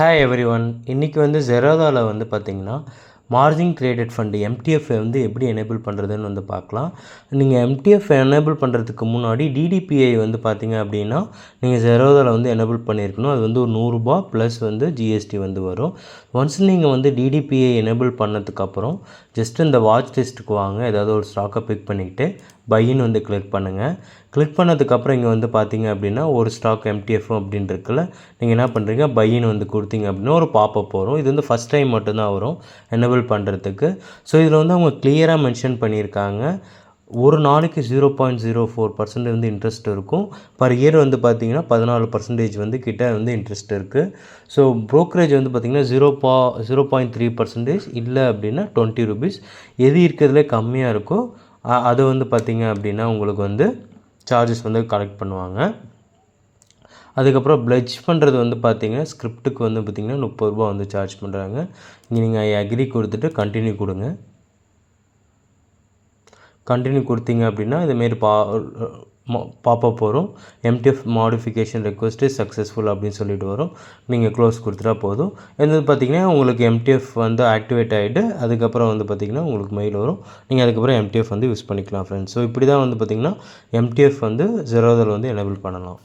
Hi every one இன்றைக்கி வந்து ஜெரோதாவில் வந்து பார்த்திங்கன்னா மார்ஜின் கிரியேட்டட் ஃபண்டு எம்டிஎஃப்ஐ வந்து எப்படி எனேபிள் பண்ணுறதுன்னு வந்து பார்க்கலாம் நீங்கள் எம்டிஎஃப் எனேபிள் பண்ணுறதுக்கு முன்னாடி டிடிபிஐ வந்து பார்த்தீங்க அப்படின்னா நீங்கள் ஜெரோதாவில் வந்து எனேபிள் பண்ணியிருக்கணும் அது வந்து ஒரு நூறுரூபா ப்ளஸ் வந்து ஜிஎஸ்டி வந்து வரும். ஒன்ஸ் நீங்கள் வந்து டிடிபிஐ எனேபிள் பண்ணதுக்கப்புறம் ஜஸ்ட் இந்த வாட்ச் டெஸ்ட்டுக்கு வாங்க. ஏதாவது ஒரு ஸ்டாக்கை பிக் பண்ணிக்கிட்டு பையின்னு வந்து கிளிக் பண்ணுங்கள் கிளிக் பண்ணதுக்கப்புறம் இங்கே வந்து பார்த்தீங்க அப்படின்னா ஒரு ஸ்டாக் எம்டிஎஃப் அப்படின்னு இருக்குல்ல நீங்கள் என்ன பண்ணுறீங்க பையின்னு வந்து கொடுத்தீங்க அப்படின்னா ஒரு பாப்பப் வரும். இது வந்து ஃபஸ்ட் டைம் மட்டும்தான் வரும் எனபிள் பண்ணுறதுக்கு ஸோ இதில் வந்து அவங்க கிளியராக மென்ஷன் பண்ணியிருக்காங்க. ஒரு நாளைக்கு zero point zero four percent வந்து இன்ட்ரெஸ்ட் இருக்கும். பர் இயர் வந்து பார்த்தீங்கன்னா பதினாலு பர்சன்டேஜ் வந்து கிட்ட வந்து இன்ட்ரெஸ்ட் இருக்குது ஸோ ப்ரோக்கரேஜ் வந்து பார்த்திங்கன்னா ஜீரோ பா ஜீரோ பாயிண்ட் த்ரீ பர்சன்டேஜ் இல்லை அப்படின்னா டுவெண்ட்டி ருபீஸ் எது இருக்கிறதுலே கம்மியாக இருக்கோ அது வந்து பார்த்திங்க அப்படின்னா உங்களுக்கு வந்து சார்ஜஸ் வந்து கலெக்ட் பண்ணுவாங்க. அதுக்கப்புறம் ப்ளட்ஜ் பண்ணுறது வந்து பார்த்தீங்கன்னா ஸ்கிரிப்டுக்கு வந்து பார்த்திங்கன்னா முப்பது ரூபா வந்து சார்ஜ் பண்ணுறாங்க இங்கே நீங்கள் ஐ அக்ரி கொடுத்துட்டு கண்டினியூ கொடுங்க. கண்டினியூ கொடுத்தீங்க அப்படின்னா இதுமாரி பா பாப்பப் வரும். எம்டிஎஃப் மாடிஃபிகேஷன் ரெக்வஸ்ட் சக்ஸஸ்ஃபுல் அப்படின்னு சொல்லிட்டு வரும். நீங்கள் க்ளோஸ் கொடுத்துட்டா போதும். இது பார்த்தீங்கன்னா உங்களுக்கு எம்டிஎஃப் வந்து ஆக்டிவேட் ஆகிட்டு அதுக்கப்புறம் வந்து பார்த்திங்கன்னா உங்களுக்கு மெயில் வரும். நீங்கள் அதுக்கப்புறம் எம்டிஎஃப் வந்து யூஸ் பண்ணிக்கலாம் ஃப்ரெண்ட்ஸ் ஸோ இப்படி தான் வந்து பார்த்திங்கன்னா எம்டிஎஃப் வந்து ஜெரோதல் வந்து எனேபிள் பண்ணலாம்.